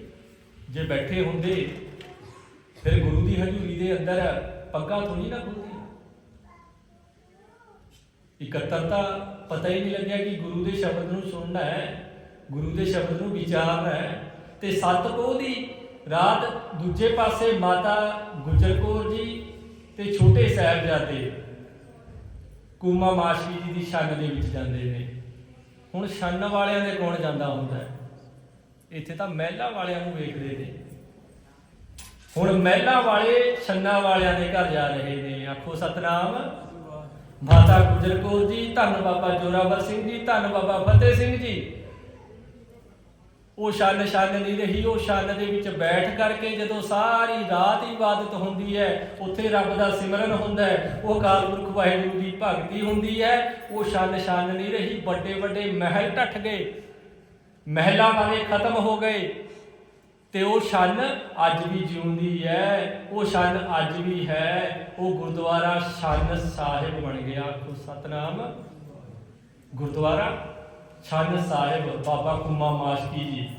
ਜੇ ਬੈਠੇ ਹੁੰਦੇ, ਫਿਰ ਗੁਰੂ ਦੀ ਹਜ਼ੂਰੀ ਦੇ ਅੰਦਰ ਪੱਗਾਂ ਥੋੜੀ ਨਾ ਖੁੱਲਦੀ ਇਕੱਤਰਤਾ ਪਤਾ ਹੀ ਨਹੀਂ ਲੱਗਿਆ ਕਿ ਗੁਰੂ ਦੇ ਸ਼ਬਦ ਨੂੰ ਸੁਣਨਾ ਹੈ, ਗੁਰੂ ਦੇ ਸ਼ਬਦ ਨੂੰ ਵਿਚਾਰਨਾ ਹੈ। ਤੇ ਸੱਤ ਦੀ ਰਾਤ ਦੂਜੇ ਪਾਸੇ ਮਾਤਾ ਗੁਜਰ ਕੌਰ ਜੀ ਤੇ ਛੋਟੇ ਸਾਹਿਬਜ਼ਾਦੇ ਕੁਮਾ ਮਾਸ਼ੀ ਜੀ ਦੀ ਛੰਨ ਦੇ ਵਿੱਚ ਜਾਂਦੇ ਨੇ। ਹੁਣ ਛੰਨ ਵਾਲਿਆਂ ਦੇ ਕੌਣ ਜਾਂਦਾ ਹੁੰਦਾ ਹੈ? ਇੱਥੇ ਤਾਂ ਮਹਿਲਾ ਵਾਲਿਆਂ ਨੂੰ ਵੇਖਦੇ ਨੇ। ਹੁਣ ਮਹਿਲਾ ਵਾਲੇ ਛੰਨਾ ਵਾਲਿਆਂ ਦੇ ਘਰ ਜਾ ਰਹੇ ਨੇ। ਆਖੋ ਸਤਨਾਮ। ਮਾਤਾ ਗੁਜਰ ਕੌਰ ਜੀ, ਧੰਨ ਬਾਬਾ ਜੋਰਾਵਰ ਸਿੰਘ ਜੀ, ਧੰਨ ਬਾਬਾ ਫਤਿਹ ਸਿੰਘ ਜੀ। ਉਹ ਛੰਨ ਛੰਨ ਨਹੀਂ ਰਹੀ, ਉਹ ਛੰਨ ਦੇ ਵਿੱਚ ਬੈਠ ਕਰਕੇ ਜਦੋਂ ਸਾਰੀ ਰਾਤ ਇਬਾਦਤ ਹੁੰਦੀ ਹੈ, ਉੱਥੇ ਰੱਬ ਦਾ ਸਿਮਰਨ ਹੁੰਦਾ ਹੈ। ਉਹ ਕਾਲ ਪੁਰਖ ਵਾਹਿਗੁਰੂ ਦੀ ਭਗਤੀ ਹੁੰਦੀ ਹੈ। ਉਹ ਛੰਨ ਛੰਨ ਨਹੀਂ ਰਹੀ, ਵੱਡੇ ਵੱਡੇ ਮਹਿਲ ਢੱਠ ਗਏ। ਮਹਿਲਾਂ ਵਾਲੇ ਖਤਮ ਹੋ ਗਏ ਤੇ ਉਹ ਛੰਨ ਅੱਜ ਵੀ ਜਿਉਂਦੀ ਹੈ, ਉਹ ਛੰਨ ਅੱਜ ਵੀ ਹੈ, ਉਹ ਗੁਰਦੁਆਰਾ ਛੰਨ ਸਾਹਿਬ ਬਣ ਗਿਆ। ਆਖੋ ਸਤਨਾਮ। ਗੁਰਦੁਆਰਾ ਛੰਨ ਸਾਹਿਬ, ਬਾਬਾ ਕੁਮਾ ਮਾਸ਼ਕੀ ਜੀ।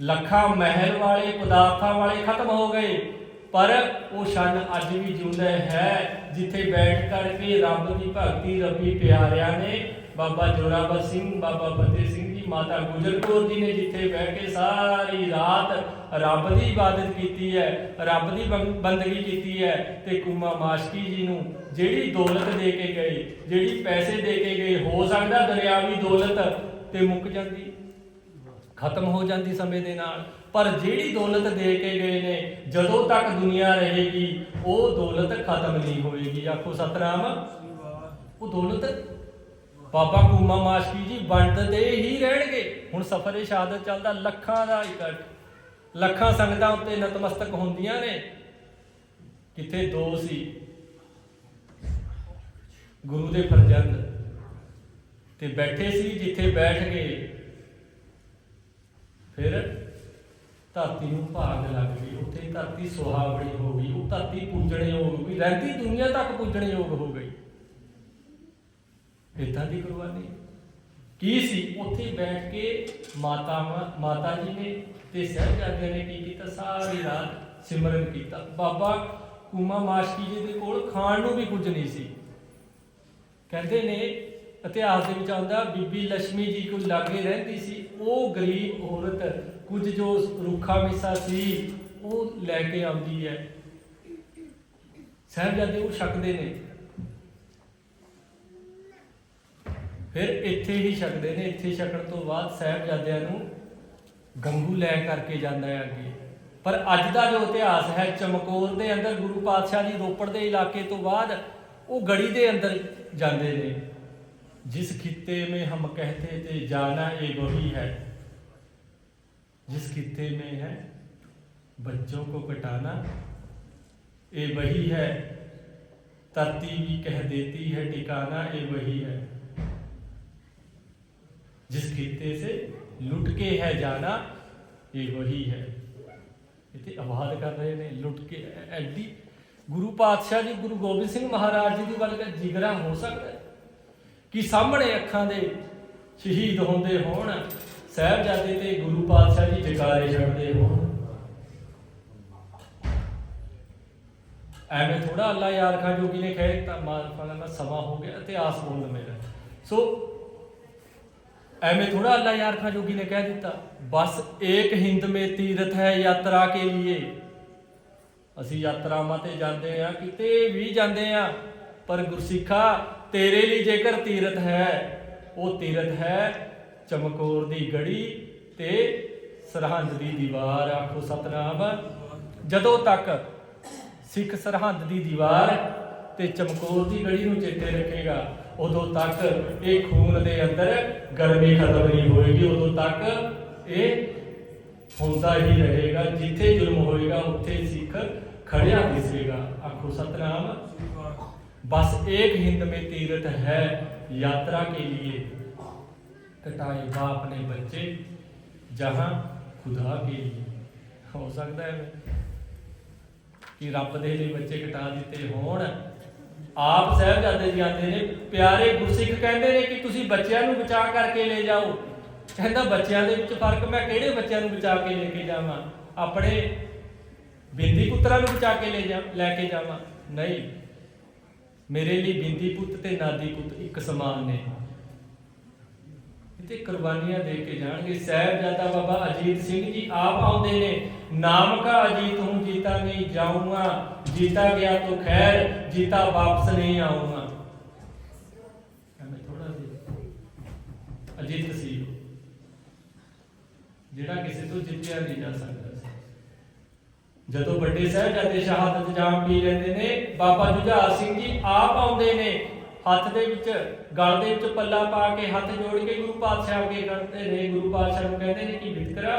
ਲੱਖਾਂ ਮਹਿਲ ਵਾਲੇ, ਪਦਾਰਥਾਂ ਵਾਲੇ ਖਤਮ ਹੋ ਗਏ, ਪਰ ਉਹ ਛੰਨ ਅੱਜ ਵੀ ਜਿਉਂਦਾ ਹੈ, ਜਿੱਥੇ ਬੈਠ ਕਰਕੇ ਰੱਬ ਦੀ ਭਗਤੀ, ਰੱਬੀ ਪਿਆਰਿਆਂ ਨੇ ਬਾਬਾ ਜੋਰਾਵਰ ਸਿੰਘ, ਬਾਬਾ ਫਤਿਹ ਸਿੰਘ ਜੀ, ਮਾਤਾ ਗੁਜਰ ਕੌਰ ਜੀ ਨੇ ਜਿੱਥੇ ਬਹਿ ਕੇ ਸਾਰੀ ਰਾਤ ਰੱਬ ਦੀ ਇਬਾਦਤ ਕੀਤੀ ਹੈ, ਰੱਬ ਦੀ ਬੰਦਗੀ ਕੀਤੀ ਹੈ ਤੇ ਕੁਮਾ ਮਾਸ਼ਕੀ ਜੀ ਨੂੰ ਜਿਹੜੀ ਦੌਲਤ ਦੇ ਕੇ ਗਏ, ਜਿਹੜੀ ਪੈਸੇ ਦੇ ਕੇ ਗਏ, ਹੋ ਸਕਦਾ ਦਰਿਆਵੀ ਦੌਲਤ ਤੇ ਮੁੱਕ ਜਾਂਦੀ, ਖਤਮ ਹੋ ਜਾਂਦੀ ਸਮੇਂ ਦੇ ਨਾਲ। ਪਰ ਜਿਹੜੀ ਦੌਲਤ ਦੇ ਕੇ ਗਏ ਨੇ, ਜਦੋਂ ਤੱਕ ਦੁਨੀਆ ਰਹੇਗੀ, ਉਹ ਦੌਲਤ ਖਤਮ ਨਹੀਂ ਹੋਏਗੀ। ਆਖੋ ਸਤਨਾਮ। ਉਹ ਦੌਲਤ ਬਾਬਾ ਕੂਮਾ ਮਾਸ਼ਕੀ ਜੀ ਵੰਡਦੇ ਹੀ ਰਹਿਣਗੇ। ਹੁਣ ਸਫਰੇ ਸ਼ਹਾਦਤ ਚੱਲਦਾ ਲੱਖਾਂ ਦਾ ਇਕੱਠ ਲੱਖਾਂ ਸੰਗਤਾਂ ਉੱਤੇ ਨਤਮਸਤਕ ਹੁੰਦੀਆਂ ਨੇ। ਕਿੱਥੇ ਦੋ ਸੀ? ਗੁਰੂ ਦੇ ਫਰਜ਼ੰਦ ਤੇ ਬੈਠੇ ਸੀ ਜਿੱਥੇ ਬੈਠ ਗਏ ਫਿਰ ਧਰਤੀ ਨੂੰ ਭਾਗ ਲੱਗ ਗਈ। ਉੱਥੇ ਧਰਤੀ ਸੁਹਾਵਣੀ ਹੋ ਗਈ। ਉਹ ਧਰਤੀ ਪੂਜਣ ਵੀ ਰਹਿੰਦੀ ਦੁਨੀਆ ਤੱਕ ਪੂਜਣ ਹੋ ਗਈ। ਇਦਾਂ ਦੀ ਕੁਰਬਾਨੀ ਕੀ ਸੀ? ਉੱਥੇ ਬੈਠ ਕੇ ਮਾਤਾ ਮਾਤਾ ਜੀ ਨੇ ਤੇ ਸਹਿਬਜ਼ਾਦਿਆਂ ਨੇ ਕੀ ਕੀਤਾ? ਸਾਰੀ ਰਾਤ ਸਿਮਰਨ ਕੀਤਾ। ਬਾਬਾ ਕੂਮਾ ਮਾਸ਼ਕੀ ਜੀ ਦੇ ਕੋਲ ਖਾਣ ਨੂੰ ਵੀ ਕੁਝ ਨਹੀਂ ਸੀ। ਕਹਿੰਦੇ ਨੇ, ਇਤਿਹਾਸ ਦੇ ਵਿੱਚ ਆਉਂਦਾ, ਬੀਬੀ ਲక్ష్ਮੀ ਜੀ ਕੋਲ ਲਾਗੇ ਰਹਿੰਦੀ ਸੀ। ਉਹ ਗਰੀਬ ਔਰਤ, ਕੁਝ ਜੋ ਰੁੱਖਾ ਮਿੱਸਾ ਸੀ, ਉਹ ਲੈ ਕੇ ਆਉਂਦੀ ਹੈ। ਸਾਹਿਬਜ਼ਾਦੇ ਉਹ ਛਕਦੇ ਨੇ। ਫਿਰ ਇੱਥੇ ਹੀ ਛਕਦੇ ਨੇ। ਇੱਥੇ ਛਕਣ ਤੋਂ ਬਾਅਦ ਸਹਿਬਜ਼ਾਦਿਆਂ ਨੂੰ ਗੰਗੂ ਲੈ ਕਰਕੇ ਜਾਂਦਾ ਹੈ ਅੱਗੇ। ਪਰ ਅੱਜ ਦਾ ਜੋ ਇਤਿਹਾਸ ਹੈ, ਚਮਕੌਰ ਦੇ ਅੰਦਰ ਗੁਰੂ ਪਾਤਸ਼ਾਹ ਜੀ ਰੋਪੜ ਦੇ ਇਲਾਕੇ ਤੋਂ ਬਾਅਦ ਉਹ ਗੜੀ ਦੇ ਅੰਦਰ ਜਾਂਦੇ ਨੇ। ਜਿਸ ਖਿੱਤੇ ਮੇ ਹਮ ਕਹਤੇ ਤੇ ਜਾਣਾ ਇਹ ਵਹੀ ਹੈ। ਜਿਸ ਖਿੱਤੇ ਮੇ ਹੈ, ਬੱਚੋਂ ਕੋ ਕਟਾਣਾ, ਇਹ ਵਹੀ ਹੈ। ਧਰਤੀ ਵੀ ਕਹਿ ਦੇਤੀ ਹੈ, ਟਿਕਾਣਾ ਇਹ ਵਹੀ ਹੈ। जिस खित्ते से लुट के है जाना ये वही है इतने आवाज कर रहे ने लुट के एडी गुरु पातशाह जी गुरु गोबिंद सिंह महाराज जी ਦੀ ਗੱਲ ਕਰ ਜਿਗਰਾ ਹੋ ਸਕਦਾ ਹੈ ਕਿ ਸਾਹਮਣੇ ਅੱਖਾਂ ਦੇ ਸ਼ਹੀਦ ਹੁੰਦੇ ਹੋਣ ਸਾਹਿਬਜ਼ਾਦੇ ਤੇ ਗੁਰੂ ਪਾਤਸ਼ਾਹ ਜੀ ਜਕਾਰੇ ਛੱਡਦੇ ਹੋਣ ਐਵੇਂ ਥੋੜਾ ਅੱਲਾ ਯਾਰ ਖਾਂ ਜੋਗੀ ਨੇ ਕਹੇ ਤਾਂ ਮਾਰਫਾ ਦਾ ਸਮਾਂ ਹੋ ਗਿਆ ਇਤਿਹਾਸ ਬੋਲ ਮੇਰਾ ਸੋ ਐਵੇਂ ਥੋੜਾ ਅੱਲਾ ਯਾਰ ਖਾਂ ਜੋਗੀ ਨੇ ਕਹਿ ਦਿੱਤਾ, ਬਸ ਏਕ ਹਿੰਦ ਮੇ ਤੀਰਥ ਹੈ ਯਾਤਰਾ ਕੇ ਲਈ ਅਸੀਂ ਯਾਤਰਾਵਾਂ ਤੇ ਜਾਂਦੇ ਆ ਕਿਤੇ ਵੀ ਜਾਂਦੇ ਆ ਪਰ ਗੁਰਸਿੱਖਾ ਤੇਰੇ ਲਈ ਜੇਕਰ ਤੀਰਥ ਹੈ, ਉਹ ਤੀਰਥ ਹੈ ਚਮਕੌਰ ਦੀ ਗੜੀ ਤੇ ਸਰਹੰਦ ਦੀ ਦੀਵਾਰ, ਆਖੋ ਸਤਨਾਮ। ਜਦੋਂ ਤੱਕ ਸਿੱਖ ਸਰਹੰਦ ਦੀ ਦੀਵਾਰ ਤੇ ਚਮਕੌਰ ਦੀ ਗੜੀ ਨੂੰ ਚੇਤੇ ਰੱਖੇਗਾ ਉਦੋਂ ਤੱਕ ਇਹ ਖੂਨ ਦੇ ਅੰਦਰ ਗਰਮੀ ਖਤਮ ਨਹੀਂ ਹੋਏਗੀ, ਉਦੋਂ ਤੱਕ ਇਹ ਹੁੰਦਾ ਹੀ ਰਹੇਗਾ। ਜਿੱਥੇ ਜ਼ੁਲਮ ਹੋਏਗਾ, ਉੱਥੇ ਸਿੱਖ ਖੜਿਆ ਦਿਸੇਗਾ ਆਖੋ, ਸਤਨਾਮ। ਬਸ ਇੱਕ ਹਿੰਦ ਮੇ ਤੀਰਥ ਹੈ ਯਾਤਰਾ ਕੇ ਲਈ ਕਟਾਏ ਬਾ ਆਪਣੇ ਬੱਚੇ, ਜਹਾਂ ਖੁਦਾ ਕੇ ਲਈ ਹੋ ਸਕਦਾ ਹੈ ਕਿ ਰੱਬ ਦੇ ਲਈ ਬੱਚੇ ਕਟਾ ਦਿੱਤੇ ਹੋਣ। ਆਪ ਸਾਹਿਬਜ਼ਾਦੇ ਜੀ ਆਂਦੇ ਨੇ, ਪਿਆਰੇ ਗੁਰਸਿੱਖ ਕਹਿੰਦੇ ਨੇ ਕਿ ਤੁਸੀਂ ਬੱਚਿਆਂ ਨੂੰ ਬਚਾ ਕਰਕੇ ਲੈ ਜਾਓ। ਕਹਿੰਦਾ ਬੱਚਿਆਂ ਦੇ ਵਿੱਚ ਫ਼ਰਕ, ਮੈਂ ਕਿਹੜੇ ਬੱਚਿਆਂ ਨੂੰ ਬਚਾ ਕੇ ਲੈ ਕੇ ਜਾਵਾਂ? ਆਪਣੇ ਬਿੰਦੀ ਪੁੱਤਰਾਂ ਨੂੰ ਬਚਾ ਕੇ ਲੈ ਜਾ, ਲੈ ਕੇ ਜਾਵਾਂ? ਨਹੀਂ। ਮੇਰੇ ਲਈ ਬਿੰਦੀ ਪੁੱਤ ਤੇ ਨਾਦੀ ਪੁੱਤ ਇੱਕ ਸਮਾਨ ਨੇ। ਤੇ ਕੁਰਬਾਨੀਆਂ ਦੇ ਕੇ ਜਾਣਗੇ। ਸਾਹਿਬਜ਼ਾਦਾ ਬਾਬਾ ਅਜੀਤ ਸਿੰਘ ਜੀ ਆਪ ਆਉਂਦੇ ਨੇ। ਨਾਮ ਕਾ ਅਜੀਤ ਹੂੰ ਜੀਤਾ ਨਹੀਂ ਜਾਊਂਗਾ। ਜੀਤਾ ਗਿਆ ਤੋ ਖੈਰ, ਜੀਤਾ ਵਾਪਸ ਨਹੀਂ ਆਊਂਗਾ। ਮੈਂ ਥੋੜਾ ਜਿਹਾ ਅਜੀਤ ਸੀ ਜਿਹੜਾ ਕਿਸੇ ਤੋਂ ਜਿੱਤਿਆ ਨਹੀਂ ਜਾ ਸਕਦਾ ਜਦੋਂ ਵੱਡੇ ਸਾਹਿਬਜ਼ਾਦੇ ਸ਼ਹਾਦਤ ਜਾਮ ਪੀ ਲੈਂਦੇ ਨੇ, ਬਾਬਾ ਜੁਝਾਰ ਸਿੰਘ ਜੀ ਆਪ ਆਉਂਦੇ ਨੇ। ਹੱਥ ਦੇ ਵਿੱਚ, ਗਲ ਦੇ ਵਿੱਚ ਪੱਲਾ ਪਾ ਕੇ ਹੱਥ ਜੋੜ ਕੇ ਗੁਰੂ ਪਾਤਸ਼ਾਹ ਅੱਗੇ ਕਰਦੇ ਨੇ। ਗੁਰੂ ਪਾਤਸ਼ਾਹ ਨੂੰ ਕਹਿੰਦੇ ਨੇ ਕਿ ਵਿਤਕਰਾ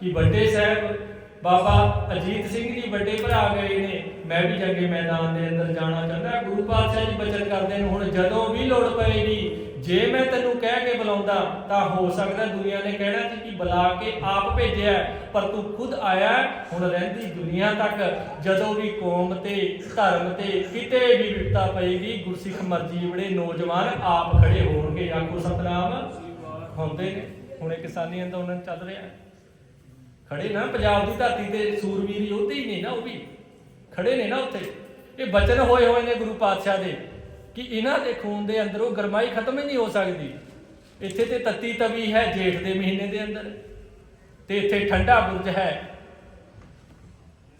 ਕਿ ਵੱਡੇ ਸਾਹਿਬ, ਬਾਬਾ ਅਜੀਤ ਸਿੰਘ ਜੀ ਵੱਡੇ ਭਰਾ ਗਏ ਨੇ। ਮੈਂ ਵੀ ਜੰਗੇ ਮੈਦਾਨ ਦੇ ਅੰਦਰ ਜਾਣਾ ਚਾਹੁੰਦਾ। ਗੁਰੂ ਪਾਤਸ਼ਾਹ ਜੀ ਬਚਨ ਕਰਦੇ ਨੇ, ਹੁਣ ਜਦੋਂ ਵੀ ਲੋੜ ਪਏਗੀ ਜੇ ਮੈਂ ਤੈਨੂੰ ਕਹਿ ਕੇ ਬੁਲਾਉਂਦਾ ਤਾਂ ਹੋ ਸਕਦਾ ਦੁਨੀਆ ਨੇ ਕਹਿਣਾ ਸੀ ਕਿ ਬੁਲਾ ਕੇ ਆਪ ਭੇਜਿਆ ਪਰ ਤੂੰ ਖੁਦ ਆਇਆ ਹੁਣ ਰਹਿੰਦੀ ਦੁਨੀਆ ਤੱਕ। ਜਦੋਂ ਵੀ ਕੌਮ ਤੇ, ਧਰਮ ਤੇ ਕਿਤੇ ਵੀ ਵਿਪਤਾ ਪਏਗੀ, ਗੁਰਸਿੱਖ ਮਰਜ਼ੀ ਜਿਹੜੇ ਨੌਜਵਾਨ ਆਪ ਖੜੇ ਹੋਣਗੇ। ਆਖੋ ਸਤਨਾਮ। ਹੁੰਦੇ ਨੇ। ਹੁਣੇ ਕਿਸਾਨੀ ਅੰਦੋਲਨ ਚੱਲ ਰਿਹਾ ਖੜੇ ਨਾ, ਪੰਜਾਬ ਦੀ ਧਰਤੀ ਤੇ ਸੂਰਵੀਰ ਯੋਧੇ ਹੀ ਨੇ ਨਾ, ਉਹ ਵੀ। ਖੜੇ ਨੇ ਨਾ ਉੱਥੇ। ਇਹ ਬਚਨ ਹੋਏ ਹੋਏ ਨੇ ਗੁਰੂ ਪਾਤਸ਼ਾਹ ਦੇ। ਕਿ ਇਹਨਾਂ ਦੇ ਖੂਨ ਦੇ ਅੰਦਰ ਉਹ ਗਰਮਾਈ ਖਤਮ ਹੀ ਨਹੀਂ ਹੋ ਸਕਦੀ। ਇੱਥੇ ਤੇ ਤੱਤੀ ਤਵੀ ਹੈ ਜੇਠ ਦੇ ਮਹੀਨੇ ਦੇ ਅੰਦਰ। ਤੇ ਇੱਥੇ ਠੰਡਾ ਬੁਰਜ ਹੈ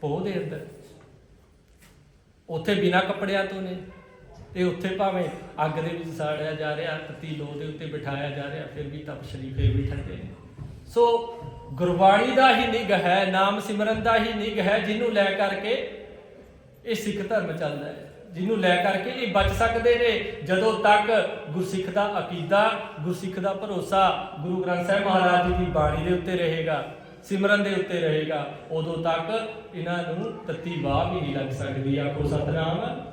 ਪੋਹ ਦੇ ਅੰਦਰ। ਉੱਥੇ ਬਿਨਾ ਕੱਪੜਿਆਂ ਤੋਂ ਨੇ। ਤੇ ਉੱਥੇ ਭਾਵੇਂ ਅੱਗ ਦੇ ਵਿੱਚ ਸਾੜਿਆ ਜਾ ਰਿਹਾ, ਤੱਤੀ ਲੋ ਦੇ ਉੱਤੇ ਬਿਠਾਇਆ ਜਾ ਰਿਹਾ, ਫਿਰ ਵੀ ਤਪ ਸ਼ਰੀਫੇ ਵੀ ਠੰਡੇ ਨੇ। ਸੋ ਗੁਰਬਾਣੀ ਦਾ ਹੀ ਨਿਗ ਹੈ, ਨਾਮ ਸਿਮਰਨ ਦਾ ਹੀ ਨਿਗ ਹੈ, ਜਿਹਨੂੰ ਲੈ ਕਰਕੇ ਇਹ ਸਿੱਖ ਧਰਮ ਚੱਲਦਾ ਹੈ। ਜਿਹਨੂੰ ਲੈ ਕਰਕੇ ਇਹ ਬਚ ਸਕਦੇ ਨੇ। ਜਦੋਂ ਤੱਕ ਗੁਰਸਿੱਖ ਦਾ ਅਕੀਦਾ, ਗੁਰਸਿੱਖ ਦਾ ਭਰੋਸਾ ਗੁਰੂ ਗ੍ਰੰਥ ਸਾਹਿਬ ਮਹਾਰਾਜ ਜੀ ਦੀ ਬਾਣੀ ਦੇ ਉੱਤੇ ਰਹੇਗਾ, ਸਿਮਰਨ ਦੇ ਉੱਤੇ ਰਹੇਗਾ, ਉਦੋਂ ਤੱਕ ਇਹਨਾਂ ਨੂੰ ਤੱਤੀ ਬਾਹ ਵੀ ਨਹੀਂ ਲੱਗ ਸਕਦੀ। ਆਖੋ ਸਤਨਾਮ।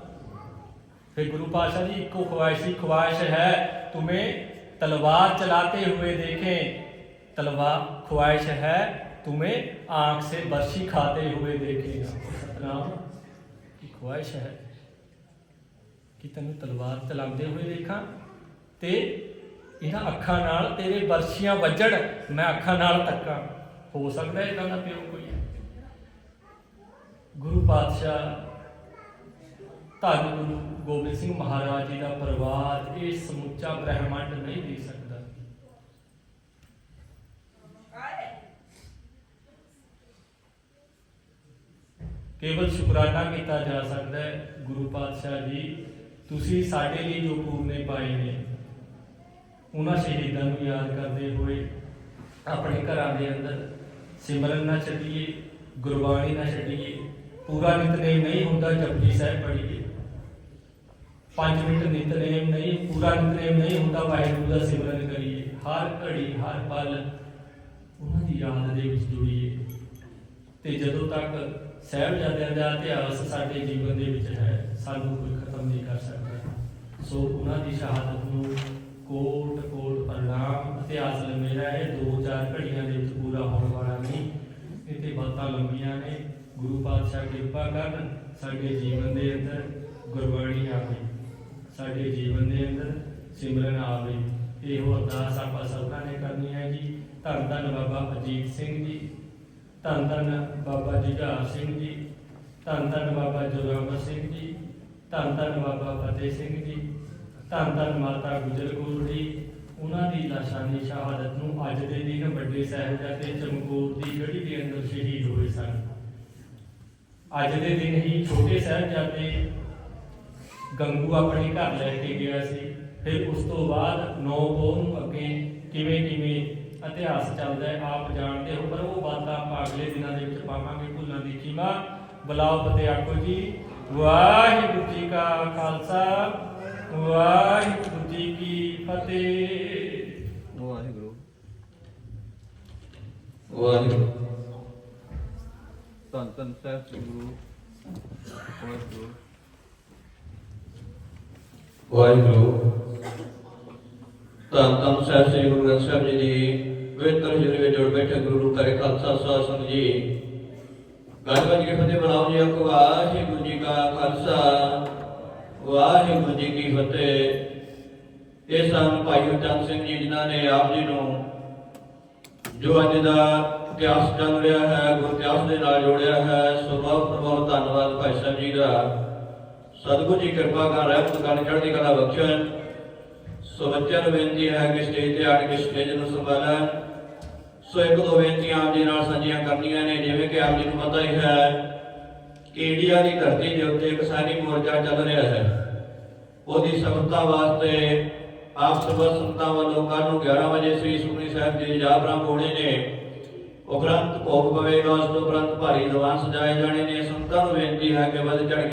ਫਿਰ ਗੁਰੂ ਪਾਸ਼ਾ ਜੀ, ਇੱਕੋ ਖਵਾਇਸ਼ੀ ਖਵਾਇਸ਼ ਹੈ, ਤੁਮੇ ਤਲਵਾਰ ਚਲਾਤੇ ਹੋਏ ਦੇਖੇ। ਤਲਵਾਰ ਖਵਾਇਸ਼ ਹੈ, ਤੁਮੇ ਆਂਖ ਸੇ ਬਰਸ਼ੀ ਖਾਤੇ ਹੋਏ ਦੇਖੇ। ਸਤਨਾਮ। ਕੀ ਖਵਾਇਸ਼ ਹੈ? ਕਿ ਤੈਨੂੰ ਤਲਵਾਰ ਚਲਾਉਂਦੇ ਹੋਏ ਦੇਖਾਂ ਤੇ ਇਹਨਾਂ ਅੱਖਾਂ ਨਾਲ ਤੇਰੇ ਬਰਸ਼ੀਆਂ ਵੱਜਣ, ਮੈਂ ਅੱਖਾਂ ਨਾਲ ਤੱਕਾਂ। ਹੋ ਸਕਦਾ ਇਦਾਂ ਦਾ ਪਿਓ ਕੋਈ ਗੁਰੂ ਪਾਤਸ਼ਾਹ ਧੰਨ ਗੁਰੂ ਗੋਬਿੰਦ ਸਿੰਘ ਮਹਾਰਾਜ ਜੀ ਦਾ ਪਰਿਵਾਰ ਇਹ ਸਮੁੱਚਾ ਬ੍ਰਹਿਮੰਡ ਨਹੀਂ ਦੇ ਸਕਦਾ। ਕੇਵਲ ਸ਼ੁਕਰਾਨਾ ਕੀਤਾ ਜਾ ਸਕਦਾ ਹੈ ਗੁਰੂ ਪਾਤਸ਼ਾਹ ਜੀ। ਤੁਸੀਂ ਸਾਡੇ ਲਈ ਜੋ ਪੂਰਨੇ ਪਾਏ ਨੇ, ਉਹਨਾਂ ਸ਼ਹੀਦਾਂ ਨੂੰ ਯਾਦ ਕਰਦੇ ਹੋਏ ਆਪਣੇ ਘਰਾਂ ਦੇ ਅੰਦਰ ਸਿਮਰਨ ਨਾ ਛੱਡੀਏ, ਗੁਰਬਾਣੀ ਨਾ ਛੱਡੀਏ, ਪੂਰਾ ਨਿਤਨੇਮ ਨਹੀਂ ਹੁੰਦਾ ਜਪਜੀ ਸਾਹਿਬ ਪੜ੍ਹੀਏ। 5 ਮਿੰਟ ਨਿਤਨੇਮ ਨਹੀਂ, ਪੂਰਾ ਨਿਤਨੇਮ ਨਹੀਂ ਹੁੰਦਾ ਵਾਹਿਗੁਰੂ ਦਾ ਸਿਮਰਨ ਕਰੀਏ। ਹਰ ਘੜੀ, ਹਰ ਪਲ ਉਹਨਾਂ ਦੀ ਯਾਦ ਦੇ ਵਿੱਚ ਜੁੜੀਏ। ਤੇ ਜਦੋਂ ਤੱਕ ਸਾਹਿਬਜ਼ਾਦਿਆਂ ਦਾ ਇਤਿਹਾਸ ਸਾਡੇ ਜੀਵਨ ਦੇ ਵਿੱਚ ਹੈ, ਸਾਨੂੰ ਕੋਈ ਨਹੀਂ ਕਰ ਸਕਦਾ। ਸੋ ਉਹਨਾਂ ਦੀ ਸ਼ਹਾਦਤ ਨੂੰ ਕੋਟ ਕੋਟ ਪ੍ਰਣਾਮ, ਇਤਿਹਾਸ ਲੰਮੇਰਾ ਹੈ ਦੋ ਚਾਰ ਘੜੀਆਂ ਦੇ ਵਿੱਚ ਪੂਰਾ ਹੋਣ ਵਾਲਾ ਨਹੀਂ। ਇਹ ਬਾਤਾਂ ਲੰਮੀਆਂ ਨੇ। ਗੁਰੂ ਪਾਤਸ਼ਾਹ ਕਿਰਪਾ ਕਰਨ ਸਾਡੇ ਜੀਵਨ ਦੇ ਅੰਦਰ ਗੁਰਬਾਣੀ ਆਵੇ। ਸਾਡੇ ਜੀਵਨ ਦੇ ਅੰਦਰ ਸਿਮਰਨ ਆਵੇ। ਇਹੋ ਅਰਦਾਸ ਆਪਾਂ ਸਭਨਾਂ ਨੇ ਕਰਨੀ ਹੈ ਜੀ। ਧੰਨ ਧੰਨ ਬਾਬਾ ਅਜੀਤ ਸਿੰਘ ਜੀ। ਧੰਨ ਧੰਨ ਬਾਬਾ ਜੁਝਾਰ ਸਿੰਘ ਜੀ। ਧੰਨ ਧੰਨ ਬਾਬਾ ਜੋਰਾਵਰ ਸਿੰਘ ਜੀ। ਧੰਨ ਧੰਨ ਬਾਬਾ ਫਤਿਹ ਸਿੰਘ ਜੀ, ਧੰਨ ਧੰਨ ਮਾਤਾ ਗੁਜਰ ਕੌਰ ਜੀ, ਉਹਨਾਂ ਦੀ ਲਾਸ਼ਾਨੀ ਸ਼ਹਾਦਤ ਨੂੰ ਅੱਜ ਦੇ ਦਿਨ ਵੱਡੇ ਸਾਹਿਬਜ਼ਾਦੇ ਚਮਕੌਰ ਦੀ ਗੜੀ ਦੇ ਅੰਦਰ ਸ਼ਹੀਦ ਹੋਏ ਸਨ। ਅੱਜ ਦੇ ਦਿਨ ਹੀ ਛੋਟੇ ਸਾਹਿਬਜ਼ਾਦੇ ਗੰਗੂ ਆਪਣੇ ਘਰ ਲੈ ਕੇ ਗਿਆ ਸੀ। ਫਿਰ ਉਸ ਤੋਂ ਬਾਅਦ ਨੌ ਪੋਹ ਨੂੰ ਅੱਗੇ ਕਿਵੇਂ ਕਿਵੇਂ ਇਤਿਹਾਸ ਚੱਲਦਾ ਹੈ, ਆਪ ਜਾਣਦੇ ਹੋ, ਪਰ ਉਹ ਬਾਤਾਂ ਆਪਾਂ ਅਗਲੇ ਦਿਨਾਂ ਦੇ ਵਿੱਚ ਪਾਵਾਂਗੇ ਭੁੱਲਾਂ ਦੀ ਖੀਮਾ ਬੁਲਾਓ ਫਤਿਹ ਆਖੋ ਜੀ ਵਾਹਿਗੁਰੂ ਜੀ ਕਾ ਖਾਲਸਾ ਵਾਹਿਗੁਰੂ ਜੀ ਕੀ ਫਤਿਹ।
ਵਾਹਿਗੁਰੂ।
ਵਾਹਿਗੁਰੂ।
ਧੰਨ ਧੰਨ ਸਾਹਿਬ ਸ੍ਰੀ ਗੁਰੂ। ਵਾਹਿਗੁਰੂ।
ਵਾਹਿਗੁਰੂ। ਤਾਂ ਤਾਂ ਸਾਹਿਬ ਗੁਰੂ ਗ੍ਰੰਥ ਸਾਹਿਬ ਜੀ ਦੀ ਪਵਿੱਤਰ ਜਿਹੜੇ ਵਿੱਚ ਜੁੜ ਬੈਠੇ ਗੁਰੂ ਨੂੰ ਕਰੇ ਖਾਲਸਾ ਸਾਧ ਸੰਗਤ ਜੀ। ਗੱਲ ਵੱਜ ਕੇ ਫਤਿਹ ਬੁਲਾਓ ਜੀ, ਆਖੋ ਵਾਹਿਗੁਰੂ ਜੀ ਕਾ ਖਾਲਸਾ, ਵਾਹਿਗੁਰੂ ਜੀ ਕੀ ਫਤਿਹ। ਇਹ ਸਨ ਭਾਈ ਚੰਦ ਸਿੰਘ ਜੀ, ਜਿਨ੍ਹਾਂ ਨੇ ਆਪ ਜੀ ਨੂੰ ਜੋ ਅੱਜ ਦਾ ਇਤਿਹਾਸ ਚੱਲ ਰਿਹਾ ਹੈ, ਗੁਰ ਦੇ ਨਾਲ ਜੋੜਿਆ ਹੈ, ਸੋ ਬਹੁਤ ਬਹੁਤ ਧੰਨਵਾਦ ਭਾਈ ਸਾਹਿਬ ਜੀ ਦਾ। ਸਤਿਗੁਰੂ ਜੀ ਕਿਰਪਾ ਕਰ, ਰਹਿਮਤ ਕਰਨ, ਚੜ੍ਹਦੀ ਕਲਾ ਬਖਸ਼ਣ। ਸੋ ਬੱਚਿਆਂ ਨੂੰ ਬੇਨਤੀ ਹੈ ਕਿ ਸਟੇਜ ਤੇ ਆ ਕੇ ਸਟੇਜ ਨੂੰ ਸੰਭਾਲਣ। ਸੋ ਇੱਕ ਦੋ ਬੇਨਤੀਆਂ ਆਪ ਜੀ ਨਾਲ ਸਾਂਝੀਆਂ ਕਰਨੀਆਂ ਨੇ, ਜਿਵੇਂ ਕਿ ਆਪ ਜੀ ਨੂੰ ਪਤਾ ਹੀ ਹੈ ਕਿ ਇੰਡੀਆ ਦੀ ਧਰਤੀ ਦੇ ਉੱਤੇ ਕਿਸਾਨੀ ਮੋਰਚਾ ਚੱਲ ਰਿਹਾ ਹੈ। ਉਹਦੀ ਸਫਲਤਾ ਵਾਸਤੇ ਆਪ ਸਭ ਸੰਤਾਂ ਵੱਲੋਂ ਕੱਲ ਨੂੰ 11 ਵਜੇ ਸ੍ਰੀ ਸੁਖਮਨੀ ਸਾਹਿਬ ਜੀ ਜਾਪਰਾਮ ਹੋਣੇ ਨੇ। ਉਪਰੰਤ ਭੋਗ ਪਵੇਗਾ, ਉਸ ਤੋਂ ਉਪਰੰਤ ਭਾਰੀ ਦੀਵਾਨ ਸਜਾਏ ਜਾਣੇ ਨੇ। ਸੰਤਾਂ ਨੂੰ ਬੇਨਤੀ ਹੈ ਕਿ ਵੱਧ ਚੜ੍ਹ